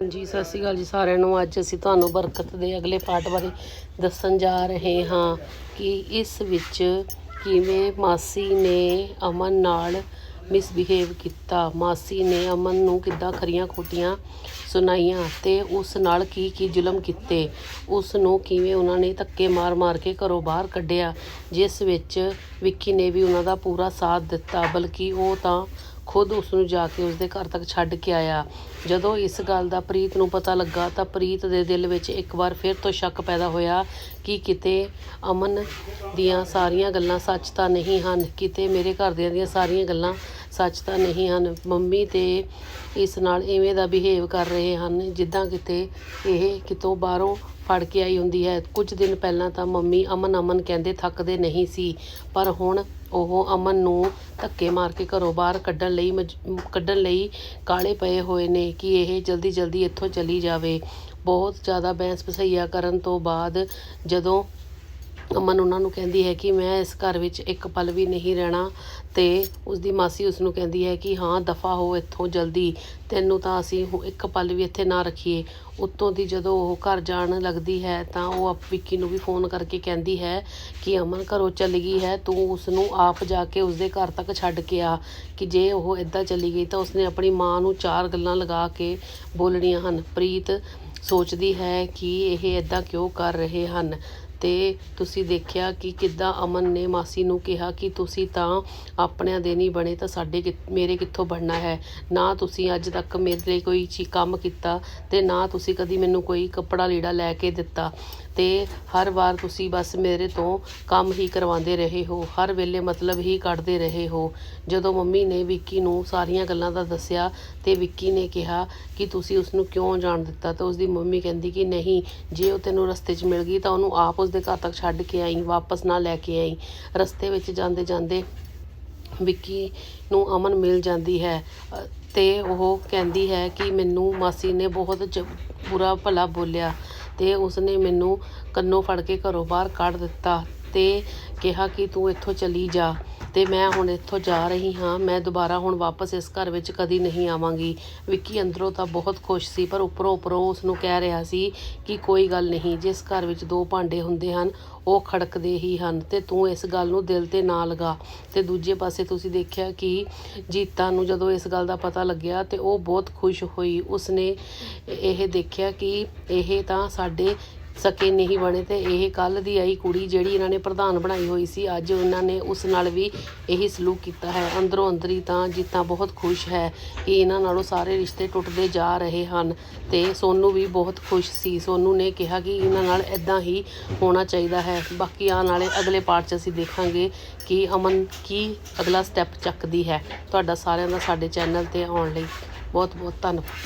ਜੀ ਸਤਿ ਸ਼੍ਰੀ ਅਕਾਲ ਜੀ ਸਾਰਿਆਂ ਨੂੰ। ਅੱਜ ਅਸੀਂ ਤੁਹਾਨੂੰ ਬਰਕਤ ਦੇ ਅਗਲੇ ਪਾਠ ਬਾਰੇ ਦੱਸਣ ਜਾ ਰਹੇ ਹਾਂ ਕਿ ਇਸ ਵਿੱਚ ਕਿਵੇਂ ਮਾਸੀ ਨੇ ਅਮਨ ਨਾਲ ਮਿਸਬਿਹੇਵ ਕੀਤਾ। ਮਾਸੀ ਨੇ ਅਮਨ ਨੂੰ ਕਿੱਦਾਂ ਖਰੀਆਂ ਖੋਟੀਆਂ ਸੁਣਾਈਆਂ ਤੇ ਉਸ ਨਾਲ ਕੀ ਕੀ ਜ਼ੁਲਮ ਕੀਤੇ, ਉਸ ਨੂੰ ਕਿਵੇਂ ਉਹਨਾਂ ਨੇ ਧੱਕੇ ਮਾਰ-ਮਾਰ ਕੇ ਘਰੋਂ ਬਾਹਰ ਕੱਢਿਆ, ਜਿਸ ਵਿੱਚ ਵਿੱਕੀ ਨੇ ਵੀ ਉਹਨਾਂ ਦਾ ਪੂਰਾ ਸਾਥ ਦਿੱਤਾ, ਬਲਕਿ ਉਹ ਤਾਂ ਖੁਦ ਉਸ ਨੂੰ ਜਾ ਕੇ ਉਸਦੇ ਘਰ ਤੱਕ ਛੱਡ ਕੇ ਆਇਆ। ਜਦੋਂ ਇਸ ਗੱਲ ਦਾ ਪ੍ਰੀਤ ਨੂੰ ਪਤਾ ਲੱਗਾ ਤਾਂ ਪ੍ਰੀਤ ਦੇ ਦਿਲ ਵਿੱਚ ਇੱਕ ਵਾਰ ਫਿਰ ਤੋਂ ਸ਼ੱਕ ਪੈਦਾ ਹੋਇਆ ਕਿ ਕਿਤੇ ਅਮਨ ਦੀਆਂ ਸਾਰੀਆਂ ਗੱਲਾਂ ਸੱਚ ਤਾਂ ਨਹੀਂ ਹਨ, ਕਿਤੇ ਮੇਰੇ ਘਰਦਿਆਂ ਦੀਆਂ ਸਾਰੀਆਂ ਗੱਲਾਂ ਸੱਚ ਤਾਂ ਨਹੀਂ ਹਨ। ਮੰਮੀ ਤੇ ਇਸ ਨਾਲ ਇਵੇਂ ਦਾ ਬਿਹੇਵ ਕਰ ਰਹੇ ਹਨ, ਜਿੱਦਾਂ ਕਿਤੇ ਇਹ ਕਿਤੋਂ ਬਾਹਰੋਂ ਫੜ ਕੇ ਆਈ ਹੁੰਦੀ ਹੈ। ਕੁਝ ਦਿਨ ਪਹਿਲਾਂ ਤਾਂ ਮੰਮੀ ਅਮਨ ਅਮਨ ਕਹਿੰਦੇ ਥੱਕਦੇ ਨਹੀਂ ਸੀ, ਪਰ ਹੁਣ ਉਹ ਅਮਨ ਨੂੰ ਧੱਕੇ ਮਾਰ ਕੇ ਘਰੋਂ ਬਾਹਰ ਕੱਢਣ ਲਈ ਮਜ- ਕੱਢਣ ਲਈ ਕਾਲੇ ਪਏ ਹੋਏ ਨੇ ਕਿ ਇਹ ਜਲਦੀ ਜਲਦੀ ਇੱਥੋਂ ਚਲੀ ਜਾਵੇ। ਬਹੁਤ ਜ਼ਿਆਦਾ ਬਹਿਸ ਬਸਈਆ ਕਰਨ ਤੋਂ ਬਾਅਦ ਜਦੋਂ ਅਮਨ ਉਹਨਾਂ ਨੂੰ ਕਹਿੰਦੀ ਹੈ ਕਿ ਮੈਂ ਇਸ ਘਰ ਵਿੱਚ ਇੱਕ ਪਲ ਵੀ ਨਹੀਂ ਰਹਿਣਾ ਅਤੇ ਉਸਦੀ ਮਾਸੀ ਉਸਨੂੰ ਕਹਿੰਦੀ ਹੈ ਕਿ ਹਾਂ, ਦਫਾ ਹੋ ਇੱਥੋਂ ਜਲਦੀ। ਤੈਨੂੰ ਤਾਂ ਅਸੀਂ ਹੁ- ਇੱਕ ਪਲ ਵੀ ਇੱਥੇ ਨਾ ਰੱਖੀਏ। ਉੱਤੋਂ ਦੀ ਜਦੋਂ ਉਹ ਘਰ ਜਾਣ ਲੱਗਦੀ ਹੈ ਤਾਂ ਉਹ ਆਪ ਵਿੱਕੀ ਨੂੰ ਵੀ ਫੋਨ ਕਰਕੇ ਕਹਿੰਦੀ ਹੈ ਕਿ ਅਮਨ ਘਰੋਂ ਚਲੀ ਗਈ ਹੈ, ਤੂੰ ਉਸਨੂੰ ਆਪ ਜਾ ਕੇ ਉਸਦੇ ਘਰ ਤੱਕ ਛੱਡ ਕੇ ਆ। ਕਿ ਜੇ ਉਹ ਇੱਦਾਂ ਚਲੀ ਗਈ ਤਾਂ ਉਸਨੇ ਆਪਣੀ ਮਾਂ ਨੂੰ ਚਾਰ ਗੱਲਾਂ ਲਗਾ ਕੇ ਬੋਲਣੀਆਂ ਹਨ। ਪ੍ਰੀਤ ਸੋਚਦੀ ਹੈ ਕਿ ਇਹ ਇੱਦਾਂ ਕਿਉਂ ਕਰ ਰਹੇ ਹਨ? ਅਤੇ ਤੁਸੀਂ ਦੇਖਿਆ ਕਿ ਕਿੱਦਾਂ ਅਮਨ ਨੇ ਮਾਸੀ ਨੂੰ ਕਿਹਾ ਕਿ ਤੁਸੀਂ ਤਾਂ ਆਪਣਿਆਂ ਦੇ ਨਹੀਂ ਬਣੇ ਤਾਂ ਸਾਡੇ ਕਿ- ਮੇਰੇ ਕਿੱਥੋਂ ਬਣਨਾ ਹੈ? ਨਾ ਤੁਸੀਂ ਅੱਜ ਤੱਕ ਮੇਰੇ ਲਈ ਕੋਈ ਚੀ ਕੰਮ ਕੀਤਾ ਅਤੇ ਨਾ ਤੁਸੀਂ ਕਦੀ ਮੈਨੂੰ ਕੋਈ ਕੱਪੜਾ ਲੀੜਾ ਲੈ ਕੇ ਦਿੱਤਾ। ਅਤੇ ਹਰ ਵਾਰ ਤੁਸੀਂ ਬਸ ਮੇਰੇ ਤੋਂ ਕੰਮ ਹੀ ਕਰਵਾਉਂਦੇ ਰਹੇ ਹੋ। ਹਰ ਵੇਲੇ ਮਤਲਬ ਹੀ ਕੱਢਦੇ ਰਹੇ ਹੋ। ਜਦੋਂ ਮੰਮੀ ਨੇ ਵਿੱਕੀ ਨੂੰ ਸਾਰੀਆਂ ਗੱਲਾਂ ਦਾ ਦੱਸਿਆ ਅਤੇ ਵਿੱਕੀ ਨੇ ਕਿਹਾ ਕਿ ਤੁਸੀਂ ਉਸ ਨੂੰ ਕਿਉਂ ਜਾਣ ਦਿੱਤਾ ਤਾਂ ਉਸਦੀ ਮੰਮੀ ਕਹਿੰਦੀ ਕਿ ਨਹੀਂ, ਜੇ ਉਹ ਤੈਨੂੰ ਰਸਤੇ 'ਚ ਮਿਲ ਗਈ ਤਾਂ ਉਹਨੂੰ ਆਪ ਉਸਦੇ ਘਰ ਤੱਕ ਛੱਡ ਕੇ ਆਈ ਵਾਪਸ ਨਾ ਲੈ ਕੇ ਆਈ। ਰਸਤੇ ਵਿੱਚ ਜਾਂਦੇ ਜਾਂਦੇ ਵਿੱਕੀ ਨੂੰ ਅਮਨ ਮਿਲ ਜਾਂਦੀ ਹੈ ਅ, ਤੇ ਉਹ ਕਹਿੰਦੀ ਹੈ ਕਿ ਮੈਨੂੰ ਮਾਸੀ ਨੇ ਬਹੁਤ ਜ- ਬੁਰਾ ਭਲਾ ਬੋਲਿਆ ਤੇ ਉਸਨੇ ਮੈਨੂੰ ਕੰਨੋਂ ਫੜ ਕੇ ਘਰੋਂ ਬਾਹਰ ਕੱਢ ਦਿੱਤਾ। ਅਤੇ ਕਿਹਾ ਕਿ ਤੂੰ ਇੱਥੋਂ ਚਲੀ ਜਾ ਅਤੇ ਮੈਂ ਹੁਣ ਇੱਥੋਂ ਜਾ ਰਹੀ ਹਾਂ। ਮੈਂ ਦੁਬਾਰਾ ਹੁਣ ਵਾਪਸ ਇਸ ਘਰ ਵਿੱਚ ਕਦੀ ਨਹੀਂ ਆਵਾਂਗੀ। ਵਿੱਕੀ ਅੰਦਰੋਂ ਤਾਂ ਬਹੁਤ ਖੁਸ਼ ਸੀ, ਪਰ ਉੱਪਰੋਂ ਉੱਪਰੋਂ ਉਸ ਨੂੰ ਕਹਿ ਰਿਹਾ ਸੀ ਕਿ ਕੋਈ ਗੱਲ ਨਹੀਂ, ਜਿਸ ਘਰ ਵਿੱਚ ਦੋ ਭਾਂਡੇ ਹੁੰਦੇ ਹਨ, ਉਹ ਖੜਕਦੇ ਹੀ ਹਨ ਅਤੇ ਤੂੰ ਇਸ ਗੱਲ ਨੂੰ ਦਿਲ ਤੇ ਨਾ ਲਗਾ। ਅਤੇ ਦੂਜੇ ਪਾਸੇ ਤੁਸੀਂ ਦੇਖਿਆ ਕਿ ਜੀਤਾ ਨੂੰ ਜਦੋਂ ਇਸ ਗੱਲ ਦਾ ਪਤਾ ਲੱਗਿਆ ਤੇ ਉਹ ਬਹੁਤ ਖੁਸ਼ ਹੋਈ। ਉਸਨੇ ਇਹ ਦੇਖਿਆ ਕਿ ਇਹ ਤਾਂ ਸਾਡੇ ਸਕੇ ਨਹੀਂ ਬਣੇ ਤੇ ਇਹ ਕੱਲ ਦੀ ਆਈ ਕੁੜੀ ਜਿਹੜੀ ਇਹਨਾਂ ਨੇ ਪ੍ਰਧਾਨ ਬਣਾਈ ਹੋਈ ਸੀ, ਅੱਜ ਉਹਨਾਂ ਨੇ ਉਸ ਨਾਲ ਵੀ ਇਹੀ ਸਲੂਕ ਕੀਤਾ ਹੈ। ਅੰਦਰੋਂ ਅੰਦਰੀ ਤਾਂ ਜੀਤਾ ਬਹੁਤ ਖੁਸ਼ ਹੈ ਕਿ ਇਹਨਾਂ ਨਾਲੋਂ ਸਾਰੇ ਰਿਸ਼ਤੇ ਟੁੱਟਦੇ ਜਾ ਰਹੇ ਹਨ ਤੇ ਸੋਨੂ ਵੀ ਬਹੁਤ ਖੁਸ਼ ਸੀ। ਸੋਨੂ ਨੇ ਕਿਹਾ ਕਿ ਇਹਨਾਂ ਨਾਲ ਇਦਾਂ ਹੀ ਹੋਣਾ ਚਾਹੀਦਾ ਹੈ। ਬਾਕੀ ਆਉਣ ਵਾਲੇ ਅਗਲੇ ਪਾਰਟ 'ਚ ਅਸੀਂ ਦੇਖਾਂਗੇ ਕਿ ਅਮਨ ਕੀ ਅਗਲਾ ਸਟੈਪ ਚੱਕਦੀ ਹੈ। ਤੁਹਾਡਾ ਸਾਰਿਆਂ ਦਾ ਸਾਡੇ ਚੈਨਲ ਤੇ ਆਉਣ ਲਈ ਬਹੁਤ ਬਹੁਤ ਧੰਨਵਾਦ।